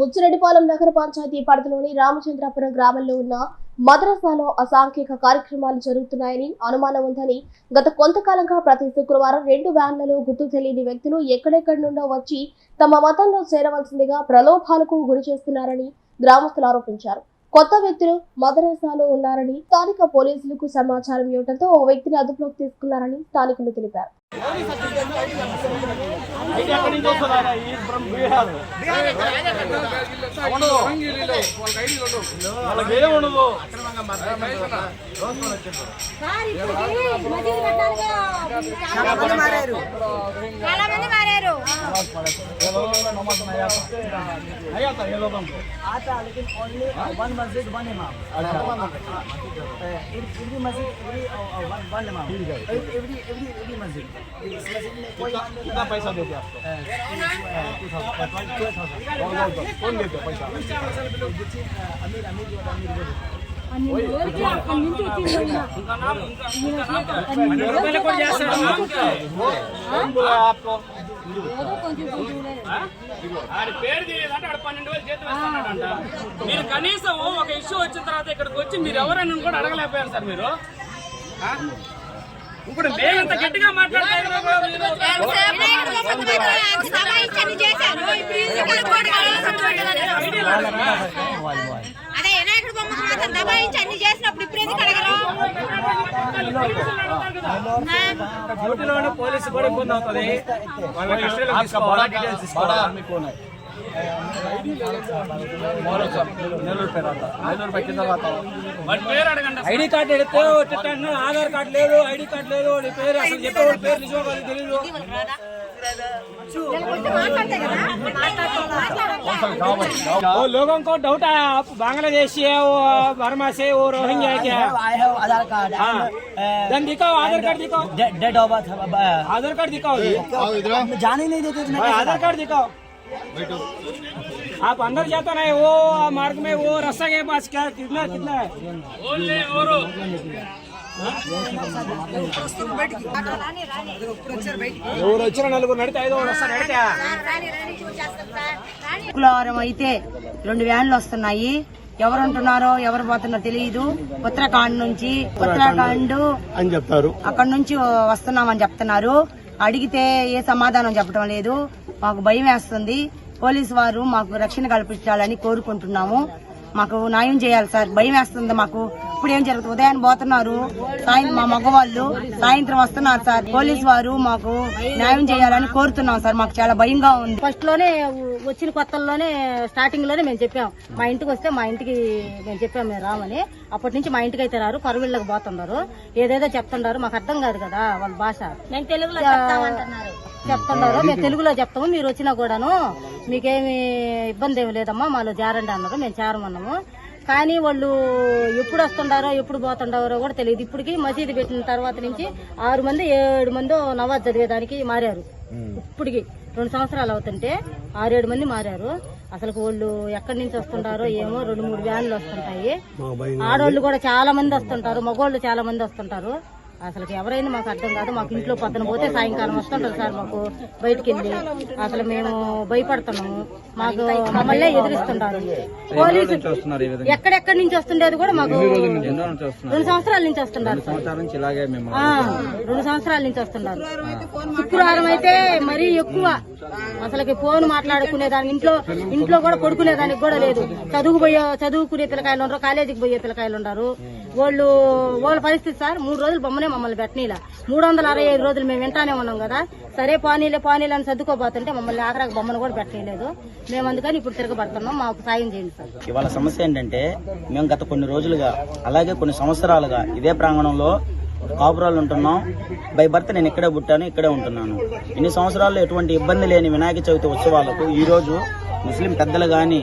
బుచ్చిరెడ్డిపాలెం నగర పంచాయతీ పరిధిలోని రామచంద్రాపురం గ్రామంలో ఉన్న మద్రసాలో అసాంఘిక కార్యక్రమాలు జరుగుతున్నాయని అనుమానం ఉందని గత కొంతకాలంగా ప్రతి శుక్రవారం రెండు వ్యాన్లలో గుర్తు తెలియని వ్యక్తులు ఎక్కడెక్కడి నుండో వచ్చి తమ మతంలో చేరవలసిందిగా ప్రలోభాలకు గురి చేస్తున్నారని గ్రామస్తులు ఆరోపించారు. కొత్త వ్యక్తులు మదరసాలో ఉన్నారని స్థానిక పోలీసులకు సమాచారం ఇవ్వడంతో ఓ వ్యక్తిని అదుపులోకి తీసుకున్నారని స్థానికులు తెలిపారు. ఐడి ఎక్కడి नमाज़ पढ़े ये लोगों का नमाज़ नहीं आता नहीं आता ये लोगों को आता लेकिन only one masjid one imam every masjid every one imam every every every masjid इस मस्जिद में कोई कितना पैसा देते आपको कौन देते पैसा अमीर अमीर जो अमीर जो आपको। మీరు కనీసం ఒక ఇష్యూ వచ్చిన తర్వాత ఇక్కడికి వచ్చి మీరు ఎవరైనా కూడా అడగలేకపోయారు సార్ మీరు. ఇప్పుడు మేమంత గట్టిగా మాట్లాడతారు అదే వినాయకుడు బొమ్మకు మాత్రం దబాయించి అన్ని చేసినప్పుడు ఇప్పుడు ఎందుకు అడగరు డ్యూటీలోనే పోలీసు కూడా ఇబ్బంది అవుతుంది. వాళ్ళ ఐడి కార్డు ఎడితే వచ్చేటన్ను ఆధార్ కార్డు లేదు ఐడి కార్డు లేదు వాడి పేరు అసలు చెప్పే వాడి పేరు నిజమో తెలియదు वो लोगों को डाउट आया आप बांग्लादेशी है वो बर्मा से वो रोहिंग्या है क्या? आई आधार कार्ड हाँ। दिखाओ आधार कार्ड दिखाओ। Date of birth Aadhaar card दिखाओ जाने नहीं देते आधार कार्ड दिखाओ। आप अंदर जाता नहीं वो मार्ग में वो रास्ता के पास क्या कितना कितना है? ఎవరు వచ్చిన నలుగురు నడితే ఐదో శుక్రవారం అయితే రెండు వ్యాన్లు వస్తున్నాయి. ఎవరు ఉంటున్నారో ఎవరు పోతున్నారో తెలియదు ఉత్తరాఖండ్ నుంచి ఉత్తరాఖండ్ అని చెప్తారు. అక్కడ నుంచి వస్తున్నామని చెప్తున్నారు. అడిగితే ఏ సమాధానం చెప్పడం లేదు. మాకు భయం వేస్తుంది. పోలీసు వారు మాకు రక్షణ కల్పించాలని కోరుకుంటున్నాము. మాకు న్యాయం చేయాలి సార్. భయం వేస్తుంది మాకు. ఇప్పుడు ఏం జరుగుతుంది? ఉదయాన్నే పోతున్నారు. సాయంత్రం మా మగవాళ్ళు సాయంత్రం వస్తున్నారు సార్. పోలీసు వారు మాకు న్యాయం చేయాలని కోరుతున్నాం సార్. మాకు చాలా భయంగా ఉంది. ఫస్ట్లోనే వచ్చిన కొత్తల్లోనే స్టార్టింగ్లోనే మేము చెప్పాం. మా ఇంటికి వస్తే మా ఇంటికి మేము చెప్పాం మేము రామని. అప్పటి నుంచి మా ఇంటికి అయితే రారు పరువిళ్ళకి పోతున్నారు ఏదేదో చెప్తున్నారు మాకు అర్థం కాదు కదా వాళ్ళ భాష. తెలుగులో చెప్తున్నారు మేము తెలుగులో చెప్తాము. మీరు వచ్చినా కూడాను మీకేమి ఇబ్బంది ఏమి లేదమ్మా. మాలో జారండి అన్నారు. మేము చేరమన్నాము. కానీ వాళ్ళు ఎప్పుడు వస్తుండారో ఎప్పుడు పోతుండారో కూడా తెలియదు. ఇప్పటికి మసీదు పెట్టిన తర్వాత నుంచి ఆరు మంది ఏడు మంది నవాజ్ చదివేదానికి మారారు. ఇప్పటికి రెండు సంవత్సరాలు అవుతుంటే ఆరేడు మంది మారారు. అసలు వాళ్ళు ఎక్కడి నుంచి వస్తుంటారో ఏమో రెండు మూడు వ్యాన్లు వస్తుంటాయి. ఆడవాళ్ళు కూడా చాలా మంది వస్తుంటారు మగవాళ్ళు చాలా మంది వస్తుంటారు. అసలు ఎవరైనా మాకు అర్థం కాదు మాకు ఇంట్లో పొద్దున పోతే సాయంకాలం వస్తుంటారు సార్ మాకు బయటికి వెళ్ళి అసలు మేము భయపడుతున్నాము. మాకు మమ్మల్ని ఎదిరిస్తుంటారు. పోలీసు ఎక్కడెక్కడి నుంచి వస్తుండేది కూడా మాకు రెండు సంవత్సరాల నుంచి. ఆ, రెండు సంవత్సరాల నుంచి వస్తున్నారు శుక్రవారం అయితే మరీ ఎక్కువ. అసలుకి ఫోన్ మాట్లాడుకునే దాని ఇంట్లో ఇంట్లో కూడా పడుకునే దానికి కూడా లేదు. చదువు పోయే చదువుకునే పిల్లకాయలు ఉండరు కాలేజీకి పోయే పిల్లకాయలు ఉండరు. వాళ్ళు వాళ్ళ పరిస్థితి సార్ మూడు రోజులు బొమ్మనే మమ్మల్ని పెట్టనీలా. మూడు వందల అరవై ఐదు రోజులు మేము వింటానే ఉన్నాం కదా. సరే పానీలే పానీలు అని సర్దుకోబోతుంటే మమ్మల్ని ఆఖరాకు బొమ్మను కూడా పెట్టలేదు మేము అందుకని ఇప్పుడు తిరగబడుతున్నాం. మాకు సాయం చేయండి సార్. ఇవాళ సమస్య ఏంటంటే మేము గత కొన్ని రోజులుగా అలాగే కొన్ని సంవత్సరాలుగా ఇదే ప్రాంగణంలో కాపురాలు ఉంటున్నాం. బై బర్త్ నేను ఇక్కడే పుట్టాను ఇక్కడే ఉంటున్నాను. ఇన్ని సంవత్సరాల్లో ఎటువంటి ఇబ్బంది లేని వినాయక చవితి ఉత్సవాలకు ఈ రోజు ముస్లిం పెద్దలు గాని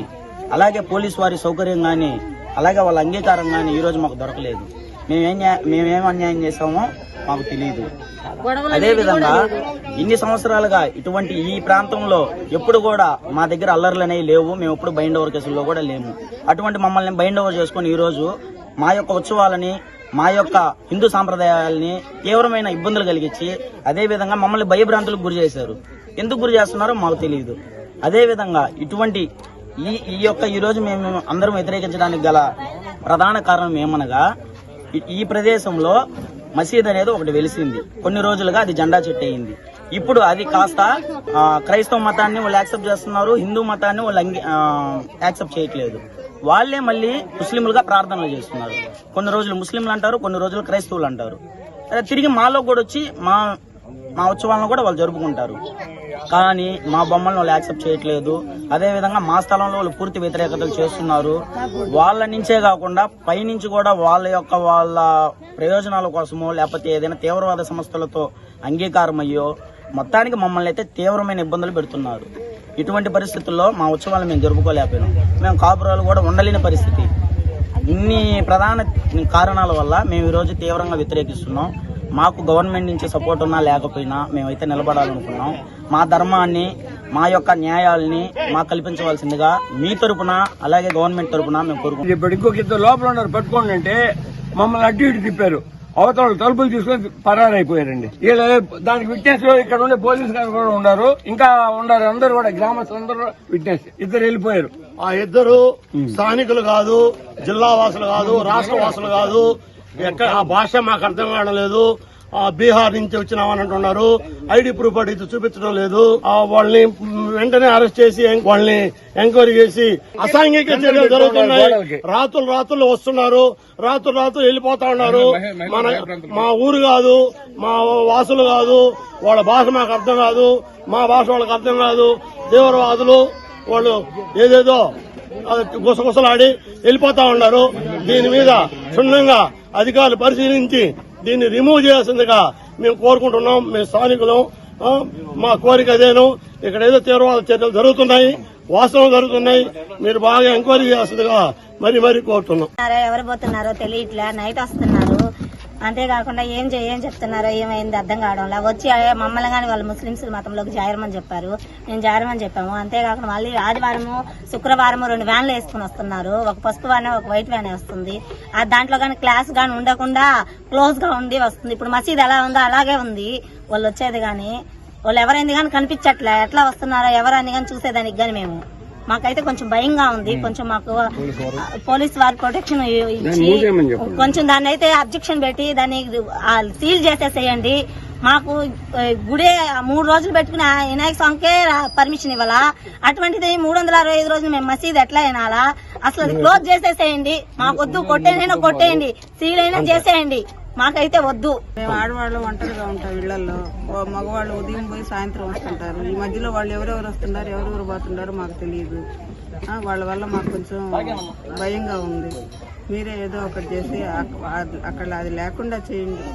అలాగే పోలీస్ వారి సౌకర్యం గాని అలాగే వాళ్ళ అంగీకారం గాని ఈ రోజు మాకు దొరకలేదు. మేమేం మేమేం అన్యాయం చేసామో మాకు తెలియదు గొడవలు అదే విధంగా ఇన్ని సంవత్సరాలుగా ఇటువంటి ఈ ప్రాంతంలో ఎప్పుడు కూడా మా దగ్గర అల్లర్లు అనేవి లేవు. మేము ఎప్పుడు బైండ్ ఓవర్ కేసుల్లో కూడా లేము. అటువంటి మమ్మల్ని బైండ్ ఓవర్ చేసుకుని ఈ రోజు మా యొక్క ఉత్సవాలని మా యొక్క హిందూ సాంప్రదాయాలని తీవ్రమైన ఇబ్బందులు కలిగించి అదే విధంగా మమ్మల్ని భయభ్రాంతులకు గురి చేశారు. ఎందుకు గురి చేస్తున్నారో మాకు తెలియదు అదేవిధంగా ఇటువంటి ఈ ఈ యొక్క ఈరోజు మేము అందరం వ్యతిరేకించడానికి గల ప్రధాన కారణం ఏమనగా ఈ- ప్రదేశంలో మసీద్ అనేది ఒకటి వెలిసింది. కొన్ని రోజులుగా అది జెండా చెట్టు అయింది ఇప్పుడు అది కాస్త క్రైస్తవ మతాన్ని వాళ్ళు యాక్సెప్ట్ చేస్తున్నారు హిందూ మతాన్ని వాళ్ళు యాక్సెప్ట్ చేయట్లేదు. వాళ్ళే మళ్ళీ ముస్లింలుగా ప్రార్థనలు చేస్తున్నారు. కొన్ని రోజులు ముస్లింలు అంటారు కొన్ని రోజులు క్రైస్తవులు అంటారు. తిరిగి మాలో కూడా వచ్చి మా మా ఉత్సవాలను కూడా వాళ్ళు జరుపుకుంటారు. కానీ మా బొమ్మలను వాళ్ళు యాక్సెప్ట్ చేయట్లేదు. అదేవిధంగా మా స్థలంలో వాళ్ళు పూర్తి వ్యతిరేకతలు చేస్తున్నారు. వాళ్ళ నుంచే కాకుండా పైనుంచి కూడా వాళ్ళ యొక్క వాళ్ళ ప్రయోజనాల కోసమో లేకపోతే ఏదైనా తీవ్రవాద సంస్థలతో అంగీకారం అయ్యో మొత్తానికి మమ్మల్ని అయితే తీవ్రమైన ఇబ్బందులు పెడుతున్నారు. ఇటువంటి పరిస్థితుల్లో మా ఉత్సవాలు మేము జరుపుకోలేకపోయినాం. మేము కాపురాలు కూడా ఉండలేని పరిస్థితి. ఇన్ని ప్రధాన కారణాల వల్ల మేము ఈరోజు తీవ్రంగా వ్యతిరేకిస్తున్నాం. మాకు గవర్నమెంట్ నుంచి సపోర్ట్ ఉన్నా లేకపోయినా మేమైతే నిలబడాలనుకున్నాం. మా ధర్మాన్ని మా యొక్క న్యాయాల్ని మాకు కల్పించవలసిందిగా మీ తరపున అలాగే గవర్నమెంట్ తరపున మేము కోరుకుంటున్నాం. ఇప్పుడు ఇంకొక ఇద్దరు లోపల ఉన్నారు. పట్టుకోండి అంటే మమ్మల్ని అడ్డు ఇటు తిప్పారు. అవతల తలుపులు తీసుకొని పరారైపోయారండి. వీళ్ళు దానికి విట్నెస్ ఇక్కడ ఉండే పోలీసు గారు కూడా ఉన్నారు. ఇంకా ఉన్నారు అందరూ కూడా గ్రామస్తులు అందరూ విట్నెస్ ఇద్దరు వెళ్ళిపోయారు. ఆ ఇద్దరు స్థానికులు కాదు జిల్లా వాసులు కాదు రాష్ట్ర వాసులు కాదు. ఎక్కడ ఆ భాష మాకు అర్థం కావడం లేదు. బీహార్ నుంచి వచ్చినామని అంటున్నారు ఐడి ప్రూఫ్ అడిగితే చూపించడం లేదు. వాళ్ళని వెంటనే అరెస్ట్ చేసి వాళ్ళని ఎంక్వైరీ చేసి అసాంఘిక చర్యలు జరుగుతున్నాయి. రాత్రులు రాత్రులు వస్తున్నారు. రాత్రులు రాత్రులు వెళ్ళిపోతా ఉన్నారు. మన మా ఊరు కాదు మా వాసులు కాదు వాళ్ళ భాష మాకు అర్థం కాదు మా భాష వాళ్ళకి అర్థం కాదు. తీవ్రవాదులు వాళ్ళు ఏదేదో గుసగుసలాడి వెళ్ళిపోతా ఉన్నారు. దీని మీద క్షుణ్ణంగా అధికారులు పరిశీలించి దీన్ని రిమూవ్ చేయాల్సిందిగా మేము కోరుకుంటున్నాం. మేము స్థానికులం. మా కోరిక అదేను. ఇక్కడ ఏదో తీవ్రవాద చర్యలు జరుగుతున్నాయి. వాస్తవం జరుగుతున్నాయి. మీరు బాగా ఎంక్వైరీ చేయాల్సిందిగా మరి మరి కోరుతున్నాం. ఎవరు పోతున్నారో తెలియట్లే. నైట్ వస్తున్నారు. అంతేకాకుండా ఏం చే ఏం చెప్తున్నారో ఏమైంది అర్థం కావడంలా. వచ్చి మమ్మల్ని కానీ వాళ్ళు ముస్లిమ్స్ మతంలోకి జారమని చెప్పారు. మేము జారమని చెప్పాము. అంతేకాకుండా మళ్ళీ ఆదివారము శుక్రవారము రెండు వ్యాన్లు వేసుకుని వస్తున్నారు. ఒక పసుపు వ్యాన్ ఒక వైట్ వ్యాన్ వస్తుంది. ఆ దాంట్లో కానీ క్లాస్ కానీ ఉండకుండా క్లోజ్గా ఉండి వస్తుంది. ఇప్పుడు మసీద్ ఎలా ఉందో అలాగే ఉంది. వాళ్ళు వచ్చేది కానీ వాళ్ళు ఎవరైంది కానీ కనిపించట్లే. ఎట్లా వస్తున్నారో ఎవరైంది కానీ చూసేదానికి కానీ మేము. మాకైతే కొంచెం భయంగా ఉంది. కొంచెం మాకు పోలీస్ వారి? ప్రొటెక్షన్ ఇచ్చి కొంచెం దాన్ని అయితే అబ్జెక్షన్ పెట్టి దాన్ని సీల్ చేసేసేయండి. మాకు గుడే మూడు రోజులు పెట్టుకుని వినాయక స్వామికే పర్మిషన్ ఇవ్వాలా? అటువంటిది మూడు వందల అరవై ఐదు రోజులు మేము మసీద్ ఎట్లా వినాలా అసలు అది క్లోజ్ చేసేసేయండి. మాకు వద్దు కొట్టేనైనా కొట్టేయండి. సీల్ అయినా చేసేయండి. మాకైతే వద్దు. మేము ఆడవాళ్ళు ఒంటరిగా ఉంటాం ఇళ్ళలో మగవాళ్ళు ఉదయం పోయి సాయంత్రం వస్తుంటారు. ఈ మధ్యలో వాళ్ళు ఎవరెవరు వస్తున్నారు ఎవరెవరు పోతున్నారో మాకు తెలియదు. వాళ్ళ వల్ల మాకు కొంచెం భయంగా ఉంది. మీరే ఏదో ఒకటి చేసి అక్కడ అది లేకుండా చేయండి.